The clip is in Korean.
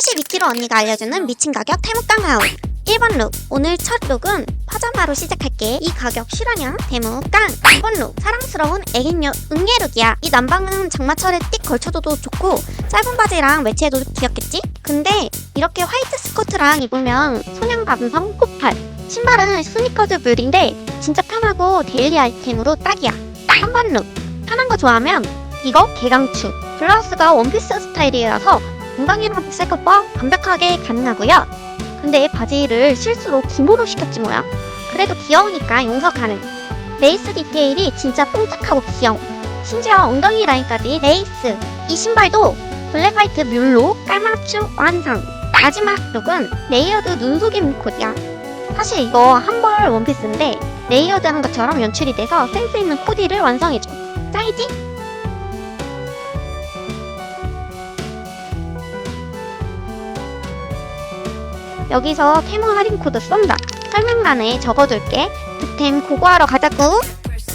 72kg 언니가 알려주는 미친 가격 태무깡 하울 1번 룩. 오늘 첫 룩은 파자마로 시작할게. 이 가격 실화냐? 대무깡. 2번 룩. 사랑스러운 애견녀 응애 룩이야. 이 남방은 장마철에 띡 걸쳐줘도 좋고 짧은 바지랑 매치해도 귀엽겠지? 근데 이렇게 화이트 스커트랑 입으면 소냥 감성 폭발. 신발은 스니커즈 뮬인데 진짜 편하고 데일리 아이템으로 딱이야. 3번 룩. 편한 거 좋아하면 이거 개강추. 블라우스가 원피스 스타일이라서 건강이랑 비쌀것과 완벽하게 가능하고요. 근데 바지를 실수로 기모로 시켰지 뭐야. 그래도 귀여우니까 용서 가능. 레이스 디테일이 진짜 뽕짝하고 귀여워. 심지어 엉덩이 라인까지 레이스. 이 신발도 블랙 화이트 뮬로 깔맞춤 완성. 마지막 룩은 레이어드 눈속임 코디야. 사실 이거 한 벌 원피스인데 레이어드한 것처럼 연출이 돼서 센스 있는 코디를 완성해줘. 짱이지? 여기서 테무 할인 코드 쏜다. 설명란에 적어둘게. 득템 고고하러 가자꾸